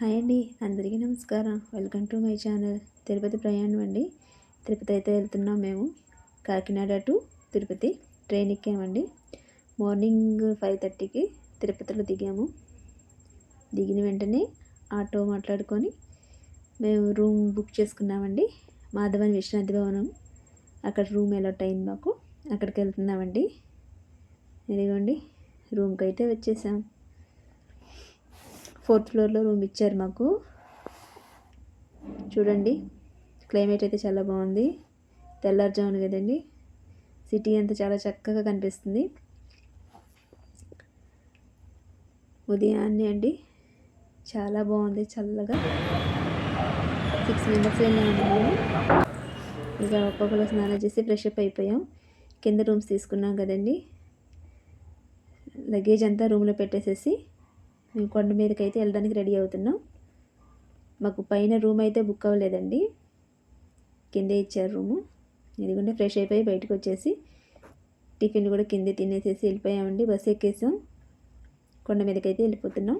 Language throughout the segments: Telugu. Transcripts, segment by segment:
హాయ్ అండి అందరికీ నమస్కారం. Welcome to my channel Tirupati ప్రయాణం అండి. తిరుపతి అయితే వెళ్తున్నాం మేము. కాకినాడ టు తిరుపతి ట్రైన్ ఎక్కామండి. మార్నింగ్ ఫైవ్ థర్టీకి తిరుపతిలో దిగాము. దిగిన వెంటనే ఆటో మాట్లాడుకొని మేము రూమ్ బుక్ చేసుకున్నామండి. మాధవన్ విశ్రాంతి భవనం. అక్కడ రూమ్ అలాట్ అయింది మాకు. అక్కడికి వెళ్తున్నామండి. ఇదిగోండి రూమ్కి అయితే వచ్చేసాం. ఫోర్త్ ఫ్లోర్లో రూమ్ ఇచ్చారు మాకు. చూడండి క్లైమేట్ అయితే చాలా బాగుంది. తెల్లారుజామున కదండి. సిటీ అంతా చాలా చక్కగా కనిపిస్తుంది. ఉదయాన్నే అండి. చాలా బాగుంది చల్లగా. సిక్స్ మెంబర్స్ వెళ్ళామండి ఇక ఒక్కొక్కరు స్నానం చేసి ఫ్రెష్ అప్ అయిపోయాం. కింద రూమ్స్ తీసుకున్నాం కదండి. లగేజ్ అంతా రూమ్లో పెట్టేసేసి మేము కొండ మీదకి అయితే వెళ్ళడానికి రెడీ అవుతున్నాం. మాకు పైన రూమ్ అయితే బుక్ అవ్వలేదండి. కిందే ఇచ్చారు రూము. ఎందుకంటే ఫ్రెష్ అయిపోయి బయటకు వచ్చేసి టిఫిన్ కూడా కిందే తినేసేసి వెళ్ళిపోయామండి. బస్సు ఎక్కేసాం. కొండ మీదకి అయితే వెళ్ళిపోతున్నాం.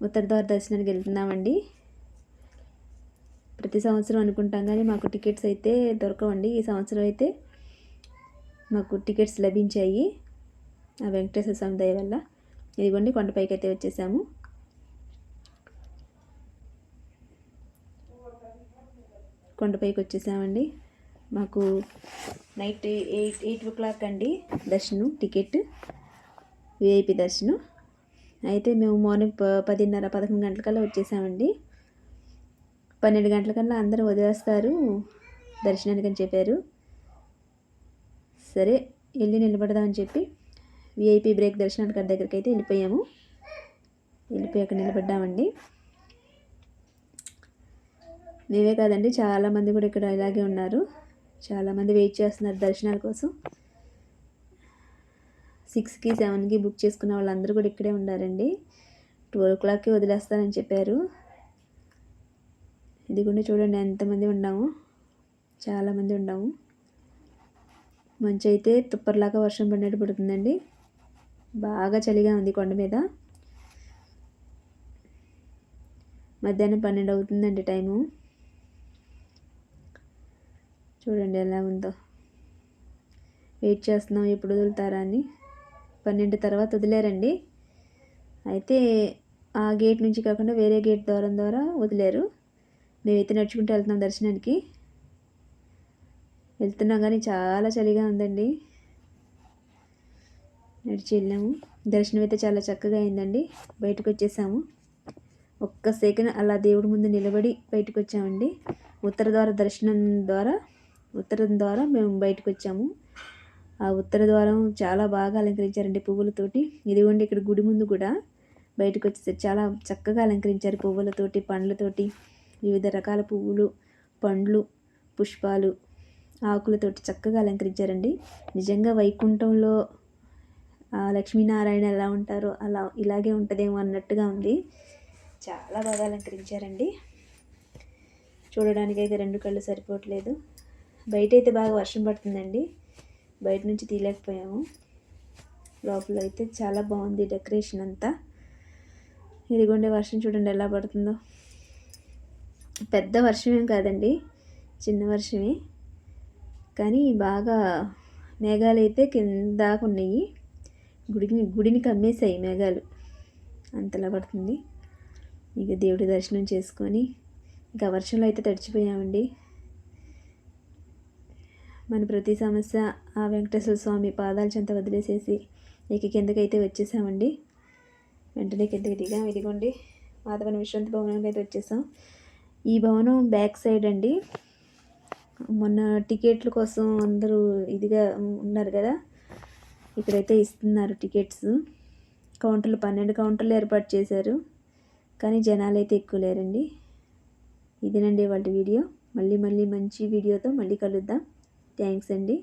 ఉత్తర ద్వార దర్శనానికి వెళ్తున్నామండి. ప్రతి సంవత్సరం అనుకుంటాం కానీ మాకు టికెట్స్ అయితే దొరకవండి. ఈ సంవత్సరం అయితే మాకు టికెట్స్ లభించాయి. ఆ వెంకటేశ్వర స్వామి దయ వల్ల. ఇదిగోండి కొండపైకి అయితే వచ్చేసాము. కొండపైకి వచ్చేసామండి. మాకు night eight eight o'clock అండి దర్శనం టికెట్ విఐపి దర్శనం. అయితే మేము మార్నింగ్ ప పదిన్నర పదకొండు గంటలకల్లా వచ్చేసామండి. పన్నెండు గంటలకల్లా అందరూ వదిలేస్తారు దర్శనానికి అని చెప్పారు. సరే వెళ్ళి నిలబడదామని చెప్పి విఐపి బ్రేక్ దర్శనానికి గారి దగ్గరికి అయితే వెళ్ళిపోయాము. వెళ్ళిపోయి అక్కడ నిలబడ్డామండి. మేమే కాదండి చాలామంది కూడా ఇక్కడ ఇలాగే ఉన్నారు. చాలామంది వెయిట్ చేస్తున్నారు దర్శనాల కోసం. సిక్స్కి సెవెన్కి బుక్ చేసుకున్న వాళ్ళందరూ కూడా ఇక్కడే ఉన్నారండి ట్వెల్వ్ ఓ క్లాక్కి వదిలేస్తానని చెప్పారు. ఇదిగోండి చూడండి ఎంతమంది ఉన్నాము. చాలామంది ఉన్నాము. మంచి అయితే తుప్పర్లాగా వర్షం పడినట్టు పడుతుందండి. బాగా చలిగా ఉంది కొండ మీద. మధ్యాహ్నం పన్నెండు అవుతుందండి టైము. చూడండి ఎలా ఉందో. వెయిట్ చేస్తున్నాం ఎప్పుడు వదులుతారా అని. పన్నెండు తర్వాత వదిలేరండి. అయితే ఆ గేట్ నుంచి కాకుండా వేరే గేట్ ద్వారం ద్వారా వదిలేరు. మేమైతే నడుచుకుంటూ వెళ్తున్నాం దర్శనానికి. వెళ్తున్నాం కానీ చాలా చలిగా ఉందండి. నడిచి వెళ్ళాము దర్శనం అయితే చాలా చక్కగా అయిందండి. బయటకు వచ్చేసాము. ఒక్క సెకండ్ అలా దేవుడి ముందు నిలబడి బయటకు వచ్చామండి. ఉత్తర ద్వార దర్శనం ద్వారా ఉత్తరం ద్వారా మేము బయటకు వచ్చాము. ఆ ఉత్తర ద్వారం చాలా బాగా అలంకరించారండి పువ్వులతోటి. ఇదిగోండి ఇక్కడ గుడి ముందు కూడా బయటకు వచ్చేసి చాలా చక్కగా అలంకరించారు పువ్వులతోటి పండ్లతోటి. వివిధ రకాల పువ్వులు పండ్లు పుష్పాలు ఆకులతోటి చక్కగా అలంకరించారండి. నిజంగా వైకుంఠంలో లక్ష్మీనారాయణ ఎలా ఉంటారో అలా ఇలాగే ఉంటుందేమో అన్నట్టుగా ఉంది. చాలా బాగా అలంకరించారండి. చూడడానికి అయితే రెండు కళ్ళు సరిపోవట్లేదు. బయట అయితే బాగా వర్షం పడుతుందండి. బయట నుంచి తీయలేకపోయాము. లోపల అయితే చాలా బాగుంది డెకరేషన్ అంతా. ఇదిగోండి వర్షం చూడండి ఎలా పడుతుందో. పెద్ద వర్షమేం కాదండి. చిన్న వర్షమే. కానీ బాగా మేఘాలు అయితే కింద ఉన్నాయి. గుడిని గుడిని కమ్మేశాయి మేఘాలు. అంతలా పడుతుంది. ఇక దేవుడి దర్శనం చేసుకొని ఇంకా వర్షంలో అయితే తడిచిపోయామండి. మన ప్రతి సమస్య ఆ వెంకటేశ్వర స్వామి పాదాల చెంత వదిలేసేసి ఇక కిందకైతే వచ్చేసామండి. వెంటనే కిందకి దిగాం. ఇదిగోండి మాధవన విశ్రాంతి భవనానికి అయితే వచ్చేసాం. ఈ భవనం బ్యాక్ సైడ్ అండి. మొన్న టికెట్ల కోసం అందరూ ఇదిగా ఉన్నారు కదా. ఇక్కడైతే ఇస్తున్నారు టికెట్స్. కౌంటర్లు పన్నెండు కౌంటర్లు ఏర్పాటు చేశారు. కానీ జనాలు అయితే ఎక్కువ లేరండి. ఇదేనండి వాళ్ళ వీడియో. మళ్ళీ మళ్ళీ మంచి వీడియోతో మళ్ళీ కలుద్దాం. థ్యాంక్స్ అండి.